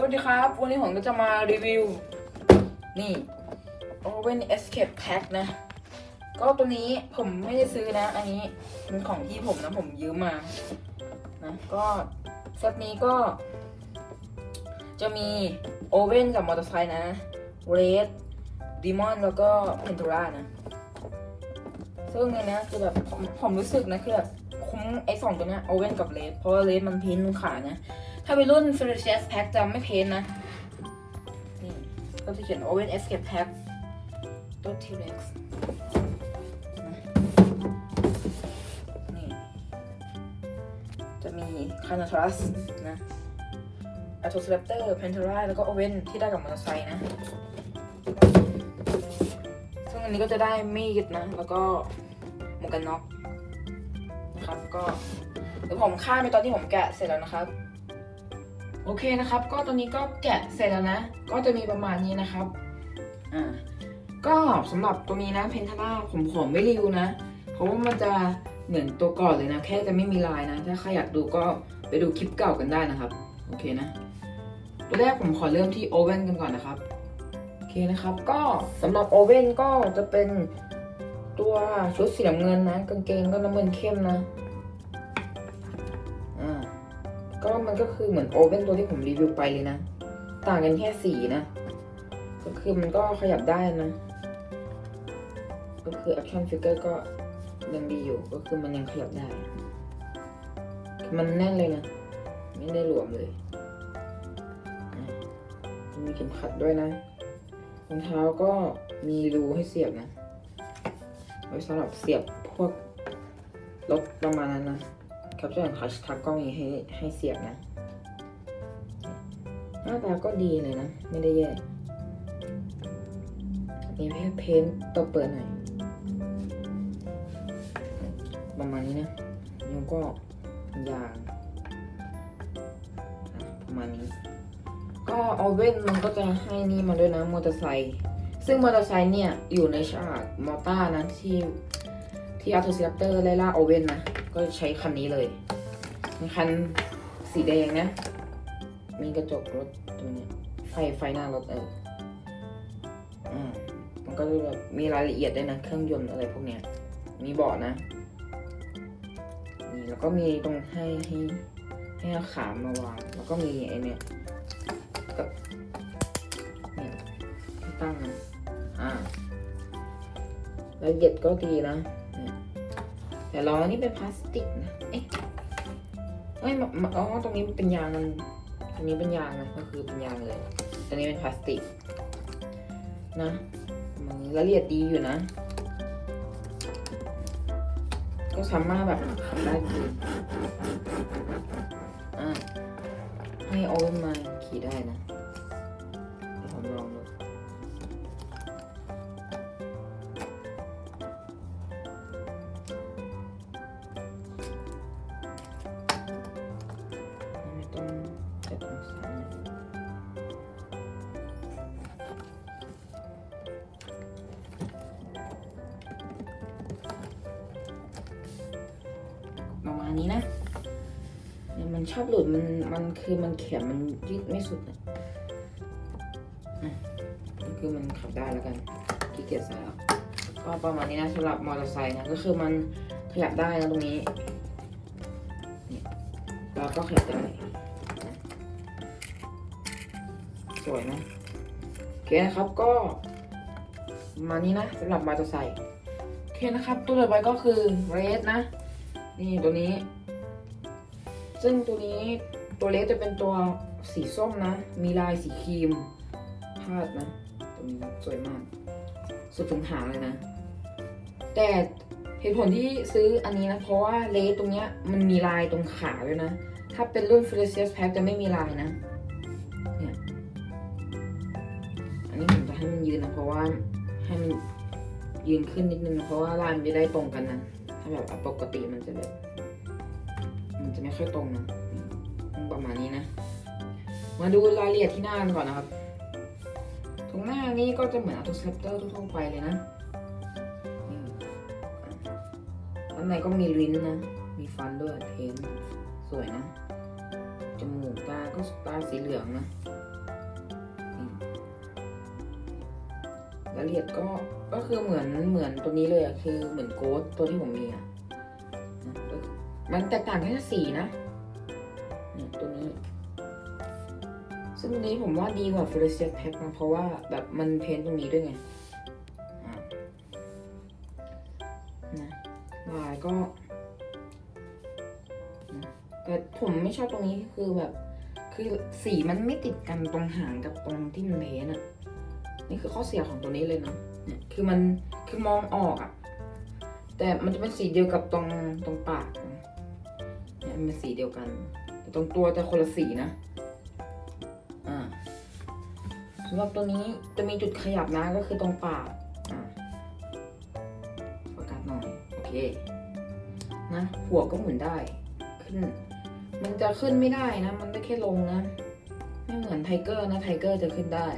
สวัสดีครับ วันนี้ผมก็จะมารีวิว นี่ Oven Escape Pack นะ ก็ตัวนี้ผมไม่ได้ซื้อนะ อันนี้เป็นของที่ผมนะผมยืมมา นะ ก็เซตนี้ก็ จะมีโอเว่นกับมอเตอร์ไซค์นะเรดดีมอนแล้วก็เพนทูรานะ ซึ่งในเนี้ยคือแบบผมผมรู้สึกนะคือแบบคุ้มไอ้สองตัวเนี้ยโอเว่นกับเลดเพราะว่าเลดมันพ้นขานะ ถ้าเป็นรุ่น f e r r i c i o u s Pack จะไม่เพ้นนะ นี่ก็จะเขียน Oven Escape Pack ตัว T-Rex นี่จะมี c a n a t r u s นะ a t o s r a p t o r Pantera แล้วก็ Oven ที่ได้กับมอเตอร์ไซค์นะ ซึ่งอันนี้ก็จะได้มีดนะ แล้วก็หมวกกันน็อกนะครับก็เดี๋ยวผมข้ามไปตอนที่ผมแกะเสร็จแล้วนะครับ โอเคนะครับ ก็ตอนนี้ก็แกะเสร็จแล้วนะ ก็จะมีประมาณนี้นะครับ อ่า ก็สำหรับตัวนี้นะเพนทาร่าผมขอไม่รีวิวนะ เพราะว่ามันจะเหมือนตัวก่อนเลยนะ แค่จะไม่มีลายนะ ถ้าใครอยากดูก็ไปดูคลิปเก่ากันได้นะครับ โอเคนะ ตัวแรกผมขอเริ่มที่โอเว่นกันก่อนนะครับ โอเคนะครับ ก็สำหรับโอเว่นก็จะเป็นตัวชุดสีน้ำเงินนะ กางเกงก็น้ำเงินเข้มนะ ก็มันก็คือเหมือนโอเว่นตัวที่ผมรีวิวไปเลยนะ ต่างกันแค่สีนะ ก็คือมันก็ขยับได้นะ ก็คือ action figure ก็ยังดีอยู่ ก็คือมันยังขยับได้ มันแน่นเลยนะ ไม่ได้หลวมเลย มีเข็มขัดด้วยนะ รองเท้าก็มีรูให้เสียบนะ ไว้สำหรับเสียบพวกลบประมาณนั้นนะ ครับจะเห็นคัชทักก็มีให้ให้เสียบนะ หน้าตาก็ดีเลยนะ ไม่ได้แย่มีแค่เพ้นท์ตัวเปิดหน่อย ประมาณนี้นะแล้วก็ยางประมาณนี้ ก็เอาเว่นมันก็จะให้นี่มาด้วยนะมอเตอร์ไซค์ซึ่งมอเตอร์ไซค์เนี่ย อยู่ในฉากมอต้านะที่ ที่อัลโตซิรัปเตอร์ไลล่าโอเว่นนะ ก็ใช้คันนี้เลยเป็นคันสีแดงนะ มีกระจกรถตรงนี้ ไฟไฟหน้ารถเอออ่ามันก็แบบมีรายละเอียดด้วยนะ เครื่องยนต์อะไรพวกเนี้ย มีเบาะนะ นี่แล้วก็มีตรงให้ให้ให้อาขามาวาง แล้วก็มีไอเนี่ยกับเนี่ยที่ตั้งนะอ่าละเอียดก็ดีนะ เนี่ยแต่ล้อนี่เป็นพลาสติกนะ เอ๊ะเอ้ยอ๋อตรงนี้มันเป็นยางมันตรงนี้เป็นยางนะก็คือเป็นยางเลยตรงนี้เป็นพลาสติก นะมันนี้รายละเอียดดีอยู่นะ ก็สามารถแบบขับได้ดีอ่าให้โอเวนมาขี่ได้นะ ประมาณนี้นะเนี่ยมันชอบหลุดมันมันคือมันแขนมันยืดไม่สุดนะอะก็คือมันขับได้แล้วกันขี้เกียจใส่แล้วก็ประมาณนี้นะสำหรับมอเตอร์ไซค์นะก็คือมันขยับได้นะตรงนี้แล้วก็ขยับได้ สวยนะโอเคนะครับก็มานี้นะสำหรับมอเตอร์ไซค์โอเคนะครับ ตัวต่อไปก็คือเรสนะ นี่ตัวนี้ ซึ่งตัวนี้ตัวเลสจะเป็นตัวสีส้มนะ มีลายสีครีมพาดนะ ตัวนี้สวยมาก สุดถึงหางเลยนะ แต่เหตุผลที่ซื้ออันนี้นะ เพราะว่าเลสตรงเนี้ยมันมีลายตรงขาด้วยนะ ถ้าเป็นรุ่น f e l i c i o u s Pack จะไม่มีลายนะ ให้มันยืนนะเพราะว่าให้มันยืนขึ้นนิดนึงเพราะว่าลายมันจะได้ตรงกันนะถ้าแบบปกติมันจะแบบมันจะไม่ค่อยตรงนะประมาณนี้นะ มาดูรายละเอียดที่หน้ากันก่อนนะครับตรงหน้านี้ก็จะเหมือนอัลโตสเลปเตอร์ทั่วๆไปเลยนะนี่ข้างในก็มีลิ้นนะ มีฟันด้วยเพ้นสวยนะ จมูกตาก็ตาสีเหลืองนะ ละเอียดก็ก็คือเหมือนเหมือนตัวนี้เลยอะคือเหมือนโกดตัวที่ผมมีอะมันแตกต่างแค่สีนะเนี่ยตัวนี้ ซึ่งตัวนี้ผมว่าดีกว่า f e r i c i a Pack นะเพราะว่าแบบมันเพ้นตรงนี้ด้วยไงนะลายก็ แต่ผมไม่ชอบตรงนี้คือแบบ คือสีมันไม่ติดกันตรงหางกับตรงที่มันเพ้นท์อะ นี่คือข้อเสียของตัวนี้เลยนะเนี่ยคือมันคือมองออกอะแต่มันจะเป็นสีเดียวกับตรงตรงปากเนี่ยมันเป็นสีเดียวกันแต่ตรงตัวจะคนละสีนะอ่าสำหรับตัวนี้จะมีจุดขยับนะก็คือตรงปากอ่าโฟกัสหน่อยโอเคนะหัวก็หมุนได้ขึ้น มันจะขึ้นไม่ได้นะ มันได้แค่ลงนะ ไม่เหมือนไทเกอร์นะไทเกอร์จะขึ้นได้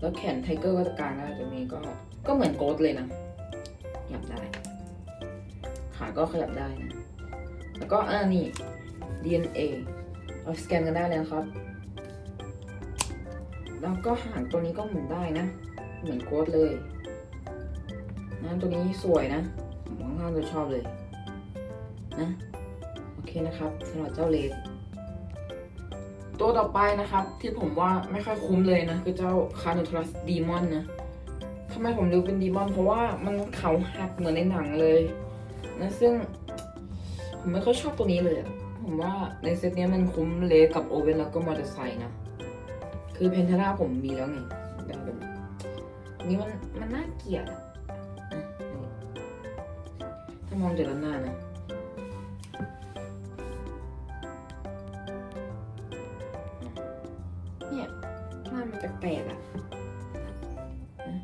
แล้วแขนไทเกอร์ก็จะกลางได้จะมีก็ก็เหมือนโกดเลยนะขยับได้ ขาก็ขยับได้นะ แล้วก็อ่านี่ DNA เราสแกนกันได้เลยนะครับ แล้วก็หางตัวนี้ก็เหมุนได้นะ เหมือนโค้ดเลยนะตัวนี้สวยนะผมค่อนข้างจะชอบเลยนะ โอเคนะครับสำหรับเจ้าเลส ตัวต่อไปนะครับ ที่ผมว่าไม่ค่อยคุ้มเลยนะ คือเจ้าคาร์นทรัสดีมอนนะทำไมผมรู้เป็นดีมอน เพราะว่ามันเขาหักเหมือนในหนังเลยนะซึ่ง ผมไม่ค่อยชอบตัวนี้เลยผมว่าในเซตเนี้ยมันคุ้มเลสกับโอเวนแล้วก็มอเตอร์ไซค์นะ คือเพนทาร่าผมมีแล้วไงแบบนี้มันมันน่าเกลียดอะถ้ามองจากด้านหน้านะ แปลกๆอะนะ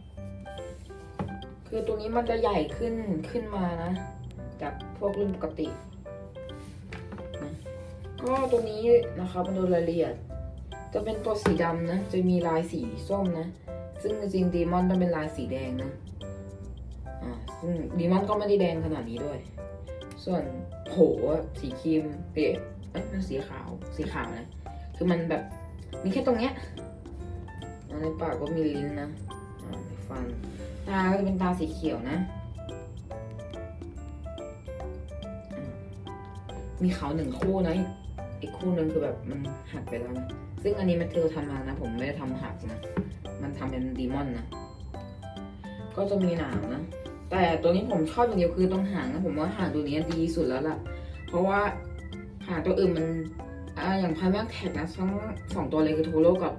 คือตัวนี้มันจะใหญ่ขึ้นขึ้นมานะจากพวกรุ่นปกติก็ตัวนี้นะครับมันดูรายละเอียด จะเป็นตัวสีดำนะ จะมีลายสีส้มนะ ซึ่งจริงดีมอนต้องเป็นลายสีแดงนะอ่าซึ่งดีมอนก็ไม่ได้แดงขนาดนี้ด้วย ส่วนโหสีครีมเปรดเอ้ยมันสีขาวสีขาวนะคือมันแบบมีแค่ตรงเนี้ย ในปากก็มีลิ้นนะฟัน ตาก็จะเป็นตาสีเขียวนะ มีเขาหนึ่งคู่นะ อีกคู่หนึ่งคือแบบมันหักไปแล้วนะ ซึ่งอันนี้มันเธอทำมานะ ผมไม่ได้ทำหักนะ มันทำเป็นดีมอนนะ ก็จะมีหนามนะ แต่ตัวนี้ผมชอบอย่างเดียวคือตรงหางนะ ผมว่าหางตัวนี้ดีสุดแล้วล่ะ เพราะว่าหางตัวอื่นมัน อ่า อย่างพาแมกแท็กนะทั้งสองตัวเลยคือโทโร่กับ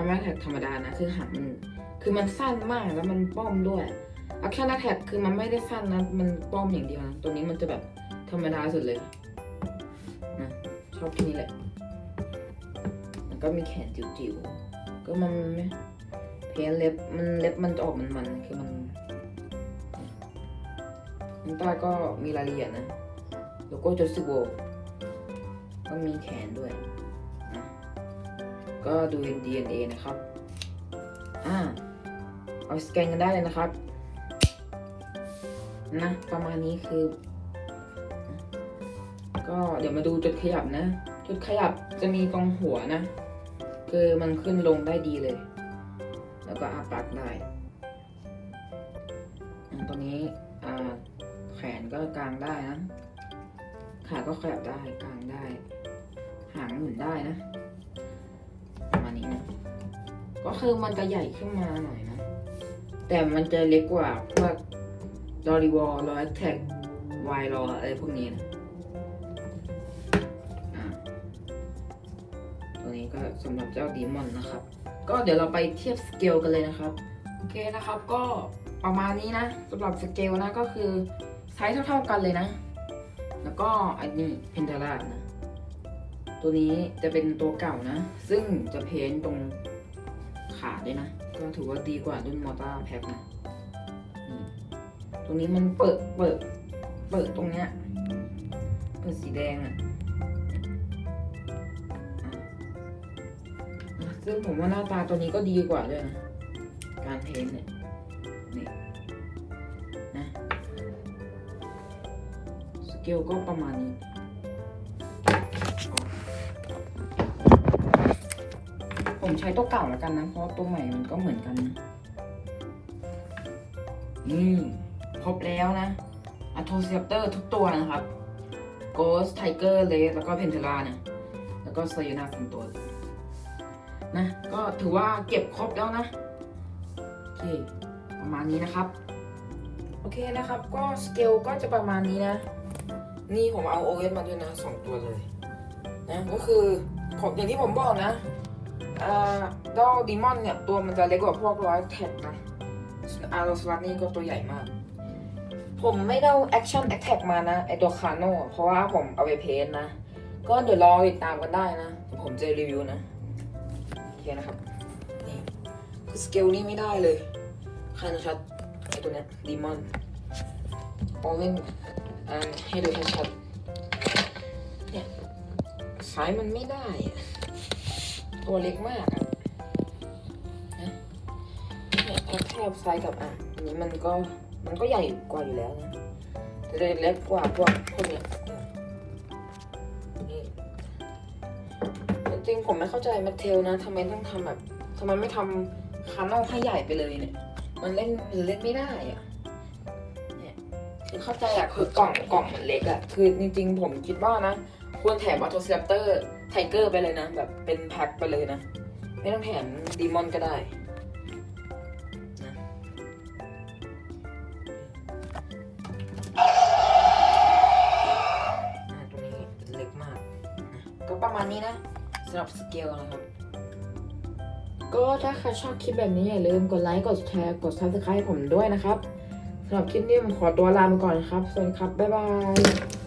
พาแมกแท็กธรรมดานะคือหางมันคือมันสั้นมากแล้วมันป้อมด้วยอัคชั่นแท็กคือมันไม่ได้สั้นนะมันป้อมอย่างเดียวนะตัวนี้มันจะแบบธรรมดาสุดเลยนะชอบที่นี่แหละแล้วก็มีแขนจิ๋วๆก็มันเพ้นเล็บมันเล็บมันจะออกมันๆคือมันน้ำตาก็มีรายละเอียดนะแล้วก็จสิโบก็มีแขนด้วย ก็ดู DNA นะครับ อ่า เอาสแกนกันได้เลยนะครับ นะ ประมาณนี้คือ ก็เดี๋ยวมาดูจุดขยับนะ จุดขยับจะมีตรงหัวนะ คือมันขึ้นลงได้ดีเลย แล้วก็อาปากได้ตรงนี้แขนก็กลางได้นะ ขาก็ขยับได้กลางได้ หางหมุนได้นะ ก็คือมันจะใหญ่ขึ้นมาหน่อยนะ แต่มันจะเล็กกว่าพวกดอริวอลลอยแท็กไวรออะไรพวกนี้นะอ่าตัวนี้ก็สำหรับเจ้าดีมอนนะครับ ก็เดี๋ยวเราไปเทียบสเกลกันเลยนะครับ โอเคนะครับ ก็ประมาณนี้นะสำหรับสเกลนะก็คือไซส์เท่า ๆกันเลยนะ แล้วก็อันนี้เพนทาร่านะ ตัวนี้จะเป็นตัวเก่านะ ซึ่งจะเพ้นตรง ขาด้วยนะ ก็ถือว่าดีกว่ารุ่นมอต้าแพ็คนะนี่ตรงนี้มันเปิดเปิด เปิดตรงเนี้ยเปิดสีแดงอะอะซึ่งผมว่าหน้าตาตัวนี้ก็ดีกว่าด้วยนะ การเพ้นท์เนี่ยนี่นะสเกลก็ประมาณนี้ ผมใช้ตัวเก่าแล้วกันนะ เพราะตัวใหม่มันก็เหมือนกันนี่ครบแล้วนะอะโทซิ r เตอร์ทุกตัวนะครับ Ghost Tiger l a แล้วก็เพนเทล่าเนี่ย แล้วก็ไซยนาสองตัว นะ ก็ถือว่าเก็บครบแล้วนะ โอเค ประมาณนี้นะครับ โอเคนะครับ ก็สเกลก็จะประมาณนี้นะ นี่ผมเอาโอเอสมาด้วยนะสองตัวเลย นะ ก็คือผมอย่างที่ผมบอกนะ อ่าดอลดีมอนเนี่ย ตัวมันจะเล็กกว่าพวกร้อยแท็กนะอาร์โรสลัดนี่ก็ตัวใหญ่มาก ผมไม่ได้อาแอคชั่นแอคแท็กมานะ ไอตัวคาโน่เพราะว่าผมเอาไปเพนนะ ก็เดี๋ยวรอติดตามกันได้นะ ผมจะรีวิวนะโอเคนะครับ นี่คือสเกลนี่ไม่ได้เลยใครนชัดไอตัวเนี้ยดีมอนโอเว่นอ่าให้ดูชัดๆเนี่ยสายมันไม่ได้อะ ตัวเล็กมากอะนะเนี่ยถ้าเทียบไซส์กับอะอันนี้มันก็มันก็ใหญ่กว่าอยู่แล้วนะแต่เล็กกว่าพวกพวกเนี้ยนี่จริงๆผมไม่เข้าใจแมทเทลนะทำไมต้องทำแบบทำไมไม่ทำคาร์โนให้ใหญ่ไปเลยเนี่ย มันเล่นมันเล่นไม่ได้อะเนี่ยคือเข้าใจอะคือกล่องกล่องมันเล็กอะคือจริง ๆ ผมคิดว่านะควรแถมอัลโตเซปเตอร์ ไทเกอร์ไปเลยนะ แบบเป็นแพ็คไปเลยนะ ไม่ต้องแถมดีมอนก็ได้นะตัวนี้เล็กมากก็ประมาณนี้นะสำหรับสเกลนะครับ ก็ถ้าใครชอบคลิปแบบนี้อย่าลืมกดไลค์ กดแชร์ กด subscribe ผมด้วยนะครับสำหรับคลิปนี้ผมขอตัวลาไปก่อนครับ สวัสดีครับ บ๊ายบาย